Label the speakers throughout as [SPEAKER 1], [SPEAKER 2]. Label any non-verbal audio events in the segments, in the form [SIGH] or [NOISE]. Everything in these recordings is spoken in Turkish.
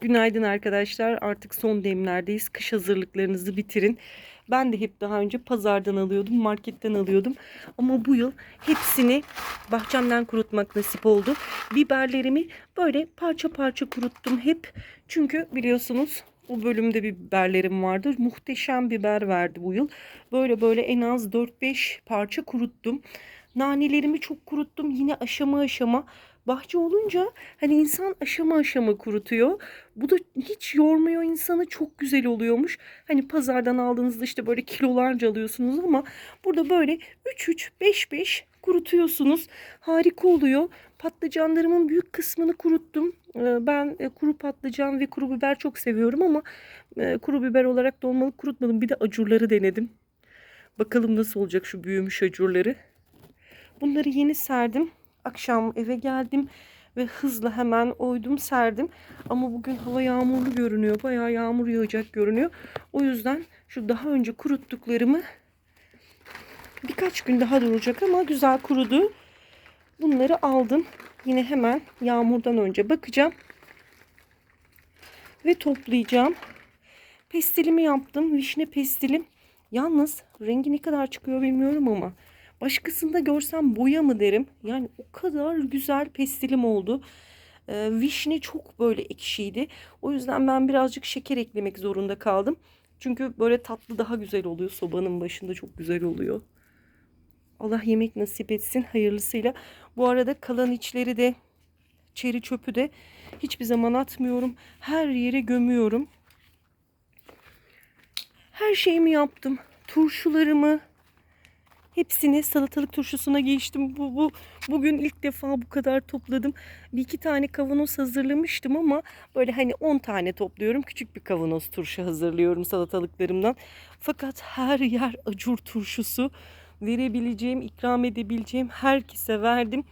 [SPEAKER 1] Günaydın arkadaşlar. Artık son demlerdeyiz. Kış hazırlıklarınızı bitirin. Ben de hep daha önce pazardan alıyordum, marketten alıyordum. Ama bu yıl hepsini bahçemden kurutmak nasip oldu. Biberlerimi böyle parça parça kuruttum hep. Çünkü biliyorsunuz bu bölümde biberlerim vardı. Muhteşem biber verdi bu yıl. Böyle böyle en az 4-5 parça kuruttum. Nanelerimi çok kuruttum. Yine aşama aşama bahçe olunca hani insan aşama aşama kurutuyor. Bu da hiç yormuyor insanı. Çok güzel oluyormuş. Hani pazardan aldığınızda işte böyle kilolarca alıyorsunuz ama burada böyle 3-3, 5-5 kurutuyorsunuz. Harika oluyor. Patlıcanlarımın büyük kısmını kuruttum. Ee, Ben e, kuru patlıcan ve kuru biber çok seviyorum ama e, kuru biber olarak dolmalık kurutmadım. Bir de acurları denedim. Bakalım nasıl olacak şu büyümüş acurları. Bunları yeni serdim. Akşam eve geldim ve hızla hemen oydum serdim. Ama bugün hava yağmurlu görünüyor. Bayağı yağmur yağacak görünüyor. O yüzden şu daha önce kuruttuklarımı birkaç gün daha duracak ama güzel kurudu. Bunları aldım. Yine hemen yağmurdan önce bakacağım. Ve toplayacağım. Pestilimi yaptım. Vişne pestilim. Yalnız rengi ne kadar çıkıyor bilmiyorum ama başkasında görsem boya mı derim. Yani o kadar güzel pestilim oldu. Ee, vişne çok böyle ekşiydi. O yüzden ben birazcık şeker eklemek zorunda kaldım. Çünkü böyle tatlı daha güzel oluyor. Sobanın başında çok güzel oluyor. Allah yemek nasip etsin hayırlısıyla. Bu arada kalan içleri de çeri çöpü de hiçbir zaman atmıyorum. Her yere gömüyorum. Her şeyimi yaptım. Turşularımı hepsini salatalık turşusuna geçtim. Bu, bu bugün ilk defa bu kadar topladım. Bir iki tane kavanoz hazırlamıştım ama böyle hani 10 tane topluyorum. Küçük bir kavanoz turşu hazırlıyorum salatalıklarımdan. Fakat her yer acur turşusu verebileceğim, ikram edebileceğim herkese verdim.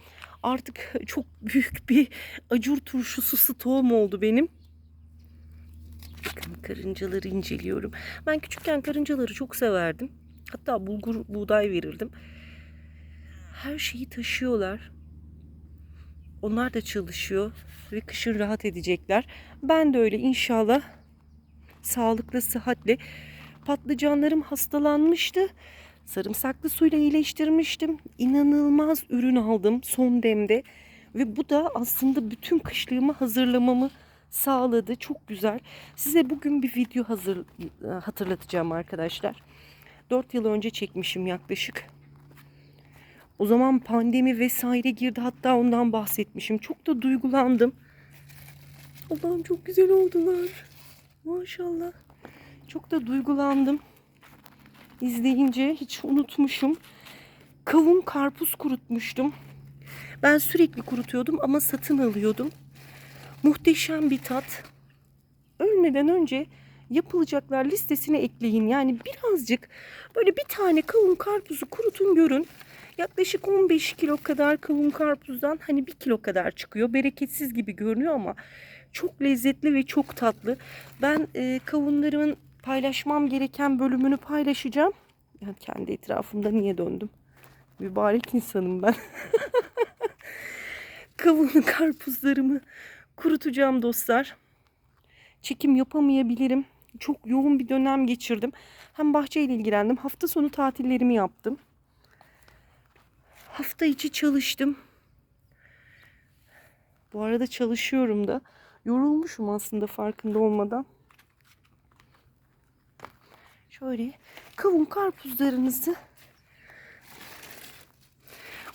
[SPEAKER 1] Artık çok büyük bir acur turşusu stoğum oldu benim. Bakın karıncaları inceliyorum. Ben küçükken karıncaları çok severdim. Hatta bulgur, buğday verirdim. Her şeyi taşıyorlar. Onlar da çalışıyor ve kışın rahat edecekler. Ben de öyle inşallah sağlıklı, sıhhatle. Patlıcanlarım hastalanmıştı. Sarımsaklı suyla iyileştirmiştim. İnanılmaz ürün aldım son demde. Ve bu da aslında bütün kışlığımı hazırlamamı sağladı. Çok güzel. Size bugün bir video hazır hatırlatacağım arkadaşlar. 4 yıl önce çekmişim yaklaşık. O zaman pandemi vesaire girdi. Hatta ondan bahsetmişim. Çok da duygulandım. Allah'ım çok güzel oldular. Maşallah. Çok da duygulandım. İzleyince hiç unutmuşum. Kavun karpuz kurutmuştum. Ben sürekli kurutuyordum ama satın alıyordum. Muhteşem bir tat. Ölmeden önce yapılacaklar listesine ekleyin. Yani birazcık böyle bir tane kavun karpuzu kurutun görün. Yaklaşık 15 kilo kadar kavun karpuzdan hani 1 kilo kadar çıkıyor. Bereketsiz gibi görünüyor ama çok lezzetli ve çok tatlı. Ben e, kavunlarımın paylaşmam gereken bölümünü paylaşacağım. Yani kendi etrafımda niye döndüm? Mübarek insanım ben. [LAUGHS] Kavun karpuzlarımı kurutacağım dostlar. Çekim yapamayabilirim. Çok yoğun bir dönem geçirdim. Hem bahçeyle ilgilendim. Hafta sonu tatillerimi yaptım. Hafta içi çalıştım. Bu arada çalışıyorum da. Yorulmuşum aslında farkında olmadan. Şöyle kavun karpuzlarınızı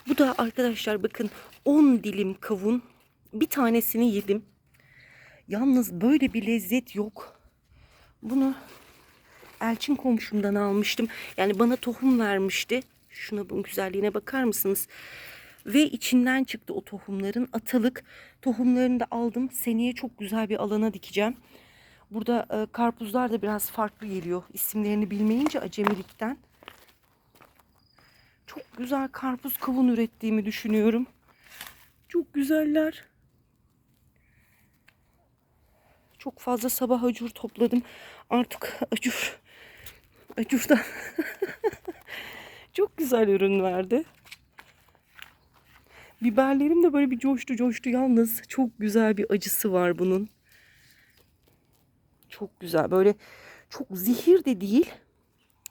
[SPEAKER 1] bu da arkadaşlar bakın 10 dilim kavun bir tanesini yedim. Yalnız böyle bir lezzet yok. Bunu Elçin komşumdan almıştım. Yani bana tohum vermişti. Şuna bunun güzelliğine bakar mısınız? Ve içinden çıktı o tohumların atalık. Tohumlarını da aldım. Seneye çok güzel bir alana dikeceğim. Burada e, karpuzlar da biraz farklı geliyor. İsimlerini bilmeyince acemilikten. Çok güzel karpuz kavun ürettiğimi düşünüyorum. Çok güzeller. Çok fazla sabah acur topladım. Artık acur acurdan [LAUGHS] çok güzel ürün verdi. Biberlerim de böyle bir coştu coştu yalnız. Çok güzel bir acısı var bunun. Çok güzel. Böyle çok zehir de değil.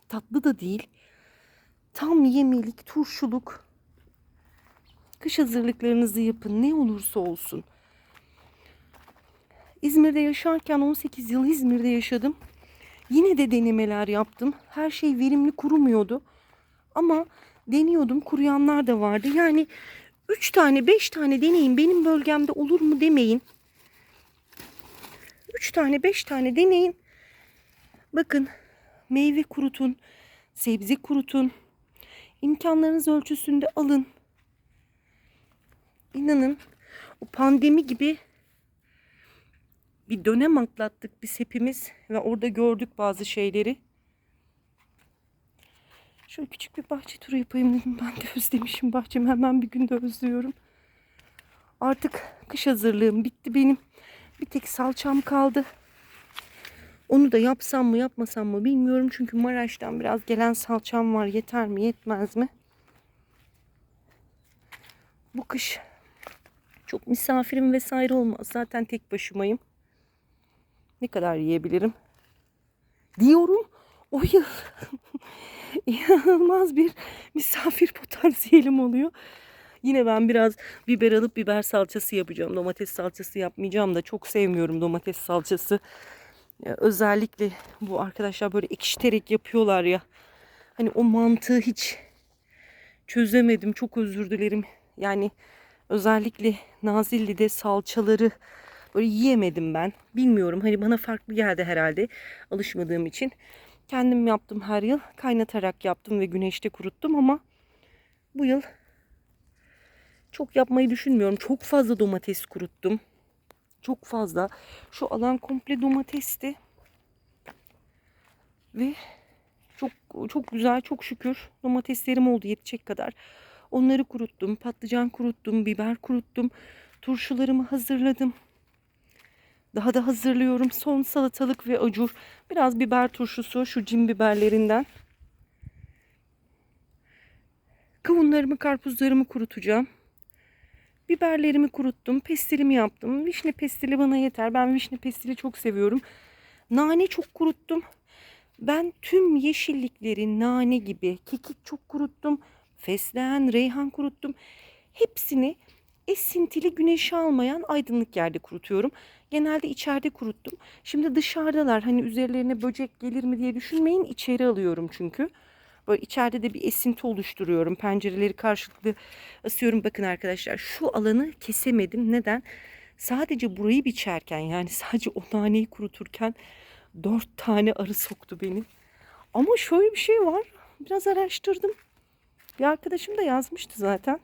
[SPEAKER 1] Tatlı da değil. Tam yemelik, turşuluk. Kış hazırlıklarınızı yapın ne olursa olsun. İzmir'de yaşarken 18 yıl İzmir'de yaşadım. Yine de denemeler yaptım. Her şey verimli kurumuyordu. Ama deniyordum. Kuruyanlar da vardı. Yani 3 tane 5 tane deneyin. Benim bölgemde olur mu demeyin. 3 tane 5 tane deneyin. Bakın meyve kurutun. Sebze kurutun. İmkanlarınız ölçüsünde alın. İnanın o pandemi gibi bir dönem atlattık biz hepimiz ve orada gördük bazı şeyleri. Şöyle küçük bir bahçe turu yapayım dedim. Ben de özlemişim bahçemi. Hemen bir günde özlüyorum. Artık kış hazırlığım bitti benim. Bir tek salçam kaldı. Onu da yapsam mı yapmasam mı bilmiyorum. Çünkü Maraş'tan biraz gelen salçam var. Yeter mi yetmez mi? Bu kış çok misafirim vesaire olmaz. Zaten tek başımayım. Ne kadar yiyebilirim? Diyorum o yıl [LAUGHS] inanılmaz bir misafir potansiyelim oluyor. Yine ben biraz biber alıp biber salçası yapacağım. Domates salçası yapmayacağım da çok sevmiyorum domates salçası. Ya özellikle bu arkadaşlar böyle ekşiterek yapıyorlar ya. Hani o mantığı hiç çözemedim. Çok özür dilerim. Yani özellikle Nazilli'de salçaları böyle yiyemedim ben. Bilmiyorum hani bana farklı geldi herhalde alışmadığım için. Kendim yaptım her yıl. Kaynatarak yaptım ve güneşte kuruttum ama bu yıl çok yapmayı düşünmüyorum. Çok fazla domates kuruttum. Çok fazla. Şu alan komple domatesti. Ve çok çok güzel, çok şükür domateslerim oldu yetecek kadar. Onları kuruttum, patlıcan kuruttum, biber kuruttum. Turşularımı hazırladım. Daha da hazırlıyorum. Son salatalık ve acur. Biraz biber turşusu şu cin biberlerinden. Kavunlarımı, karpuzlarımı kurutacağım. Biberlerimi kuruttum. Pestilimi yaptım. Vişne pestili bana yeter. Ben vişne pestili çok seviyorum. Nane çok kuruttum. Ben tüm yeşillikleri nane gibi kekik çok kuruttum. Fesleğen, reyhan kuruttum. Hepsini esintili güneşi almayan aydınlık yerde kurutuyorum. Genelde içeride kuruttum. Şimdi dışarıdalar. Hani üzerlerine böcek gelir mi diye düşünmeyin. İçeri alıyorum çünkü. Böyle içeride de bir esinti oluşturuyorum. Pencereleri karşılıklı asıyorum. Bakın arkadaşlar şu alanı kesemedim. Neden? Sadece burayı biçerken yani [LAUGHS] sadece o naneyi kuruturken dört tane arı soktu beni. Ama şöyle bir şey var. Biraz araştırdım. Bir arkadaşım da yazmıştı zaten.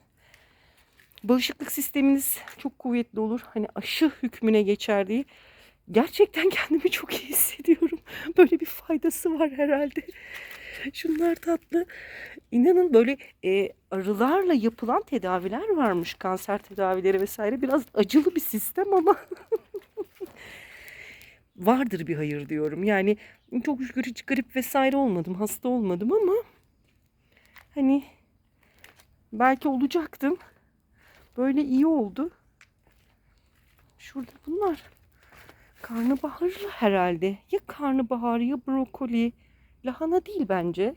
[SPEAKER 1] Bağışıklık sisteminiz çok kuvvetli olur. Hani aşı hükmüne geçer diye. Gerçekten kendimi çok iyi hissediyorum. [LAUGHS] Böyle bir faydası var herhalde. Şunlar tatlı. İnanın böyle e, arılarla yapılan tedaviler varmış. Kanser tedavileri vesaire. Biraz acılı bir sistem ama [LAUGHS] vardır bir hayır diyorum. Yani çok şükür hiç grip vesaire olmadım. Hasta olmadım ama hani belki olacaktım. Böyle iyi oldu. Şurada bunlar karnabaharlı herhalde. Ya karnabahar ya brokoli. Lahana değil bence.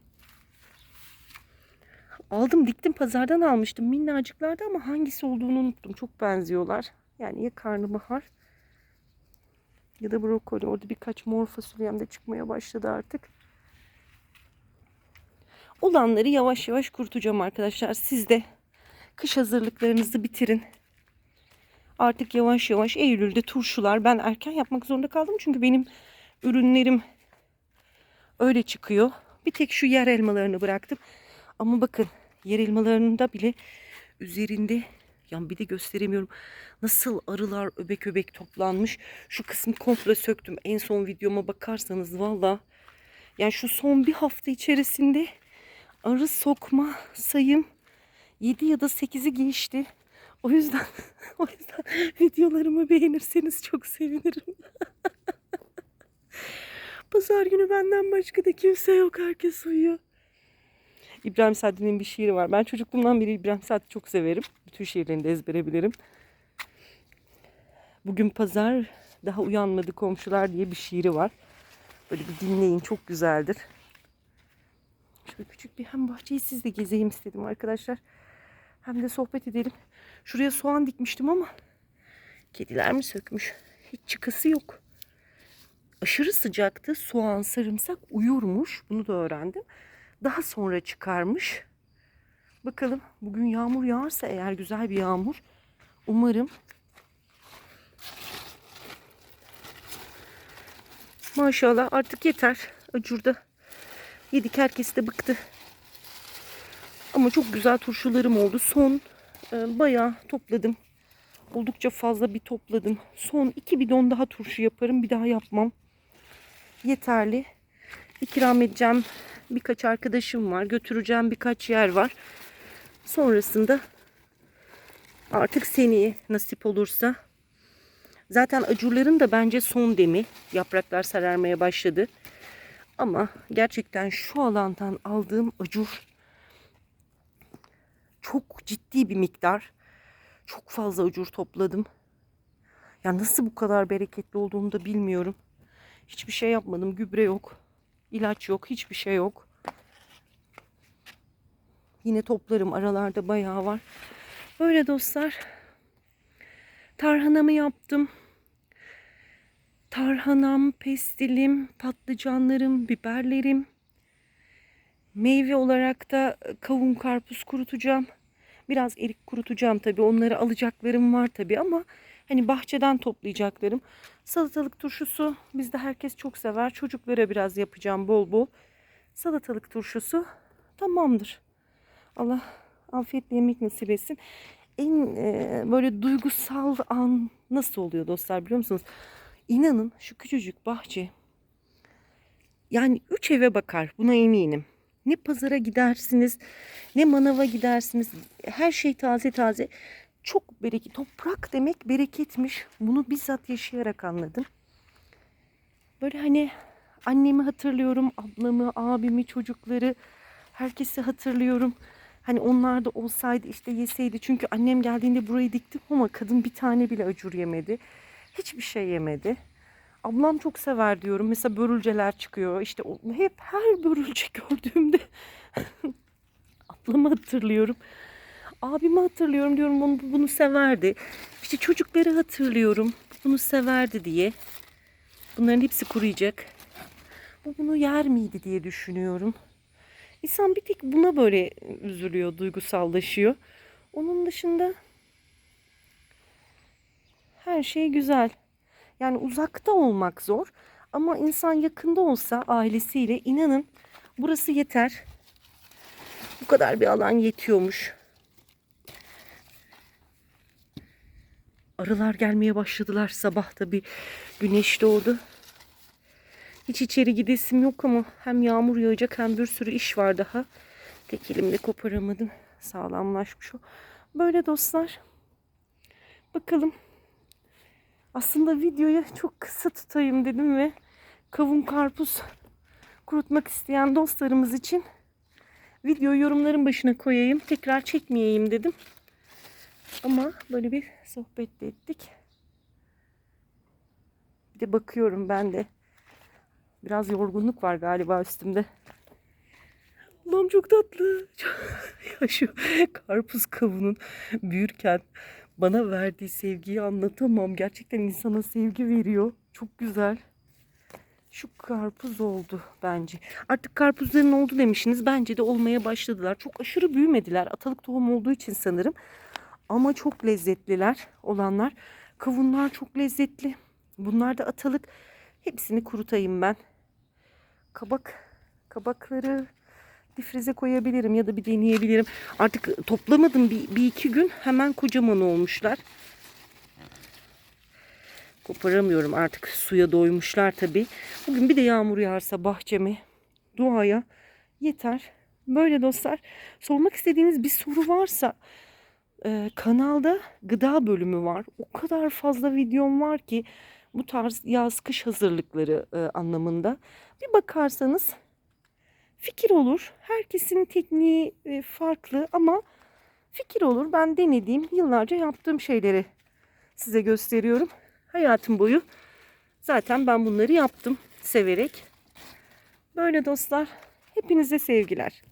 [SPEAKER 1] Aldım diktim pazardan almıştım minnacıklardı ama hangisi olduğunu unuttum. Çok benziyorlar. Yani ya karnabahar ya da brokoli. Orada birkaç mor fasulyem de çıkmaya başladı artık. Olanları yavaş yavaş kurtacağım arkadaşlar. Siz de kış hazırlıklarınızı bitirin. Artık yavaş yavaş Eylül'de turşular. Ben erken yapmak zorunda kaldım çünkü benim ürünlerim öyle çıkıyor. Bir tek şu yer elmalarını bıraktım. Ama bakın yer elmalarında bile üzerinde yani bir de gösteremiyorum. Nasıl arılar öbek öbek toplanmış. Şu kısmı komple söktüm. En son videoma bakarsanız valla. Yani şu son bir hafta içerisinde arı sokma sayım 7 ya da 8'i geçti. O yüzden [LAUGHS] o yüzden videolarımı beğenirseniz çok sevinirim. [LAUGHS] Pazar günü benden başka da kimse yok. Herkes uyuyor. İbrahim Sadri'nin bir şiiri var. Ben çocukluğumdan beri İbrahim Sadri çok severim. Bütün şiirlerini de ezbere bilirim. Bugün pazar Daha uyanmadı komşular diye bir şiiri var. Böyle bir dinleyin çok güzeldir. Şöyle küçük bir hem bahçeyi siz de gezeyim istedim arkadaşlar. Hem de sohbet edelim. Şuraya soğan dikmiştim ama kediler mi sökmüş? Hiç çıkası yok. Aşırı sıcaktı. Soğan, sarımsak uyurmuş. Bunu da öğrendim. Daha sonra çıkarmış. Bakalım bugün yağmur yağarsa eğer güzel bir yağmur. Umarım. Maşallah artık yeter. Acurda yedik herkes de bıktı. Ama çok güzel turşularım oldu. Son e, bayağı topladım. Oldukça fazla bir topladım. Son iki bidon daha turşu yaparım. Bir daha yapmam. Yeterli. İkram edeceğim birkaç arkadaşım var. Götüreceğim birkaç yer var. Sonrasında artık seneye nasip olursa zaten acurların da bence son demi. Yapraklar sararmaya başladı. Ama gerçekten şu alandan aldığım acur çok ciddi bir miktar. Çok fazla acur topladım. Ya nasıl bu kadar bereketli olduğunu da bilmiyorum. Hiçbir şey yapmadım. Gübre yok. ilaç yok. Hiçbir şey yok. Yine toplarım. Aralarda bayağı var. Böyle dostlar. Tarhanamı yaptım. Tarhanam, pestilim, patlıcanlarım, biberlerim. Meyve olarak da kavun karpuz kurutacağım. Biraz erik kurutacağım tabii. Onları alacaklarım var tabii ama hani bahçeden toplayacaklarım. Salatalık turşusu bizde herkes çok sever. Çocuklara biraz yapacağım bol bol. Salatalık turşusu tamamdır. Allah afiyetle yemek nasip etsin. En e, böyle duygusal an nasıl oluyor dostlar biliyor musunuz? İnanın şu küçücük bahçe yani üç eve bakar buna eminim. Ne pazara gidersiniz, ne manava gidersiniz. Her şey taze taze. Çok bereket. Toprak demek bereketmiş. Bunu bizzat yaşayarak anladım. Böyle hani annemi hatırlıyorum, ablamı, abimi, çocukları, herkesi hatırlıyorum. Hani onlar da olsaydı işte yeseydi. Çünkü annem geldiğinde burayı diktim ama kadın bir tane bile acur yemedi. Hiçbir şey yemedi. Ablam çok sever diyorum. Mesela börülceler çıkıyor. İşte hep her börülce [LAUGHS] gördüğümde [LAUGHS] ablamı hatırlıyorum. Abimi hatırlıyorum diyorum bunu, bunu severdi. İşte çocukları hatırlıyorum. Bunu severdi diye. Bunların hepsi kuruyacak. Bu bunu yer miydi diye düşünüyorum. İnsan bir tek buna böyle üzülüyor, duygusallaşıyor. Onun dışında her şey güzel. Yani uzakta olmak zor. Ama insan yakında olsa ailesiyle inanın burası yeter. Bu kadar bir alan yetiyormuş. Arılar gelmeye başladılar. Sabah da bir güneş doğdu. Hiç içeri gidesim yok ama hem yağmur yağacak hem bir sürü iş var daha. Tek elimle koparamadım. Sağlamlaşmış o. Böyle dostlar. Bakalım. Aslında videoyu çok kısa tutayım dedim ve kavun karpuz kurutmak isteyen dostlarımız için videoyu yorumların başına koyayım. Tekrar çekmeyeyim dedim. Ama böyle bir sohbet de ettik. Bir de bakıyorum ben de. Biraz yorgunluk var galiba üstümde. Allah'ım çok tatlı. [LAUGHS] ya şu karpuz kavunun büyürken bana verdiği sevgiyi anlatamam. Gerçekten insana sevgi veriyor. Çok güzel. Şu karpuz oldu bence. Artık karpuzların oldu demişsiniz. Bence de olmaya başladılar. Çok aşırı büyümediler. Atalık tohum olduğu için sanırım. Ama çok lezzetliler olanlar. Kavunlar çok lezzetli. Bunlar da atalık. Hepsini kurutayım ben. Kabak, kabakları difrize koyabilirim ya da bir deneyebilirim. Artık toplamadım bir, bir iki gün hemen kocaman olmuşlar. Koparamıyorum artık suya doymuşlar tabii. Bugün bir de yağmur yağarsa bahçeme, doğaya yeter. Böyle dostlar sormak istediğiniz bir soru varsa e, kanalda gıda bölümü var. O kadar fazla videom var ki bu tarz yaz kış hazırlıkları e, anlamında. Bir bakarsanız fikir olur. Herkesin tekniği e, farklı ama fikir olur. Ben denediğim, yıllarca yaptığım şeyleri size gösteriyorum. Hayatım boyu Zaten ben bunları yaptım severek. Böyle dostlar. Hepinize sevgiler.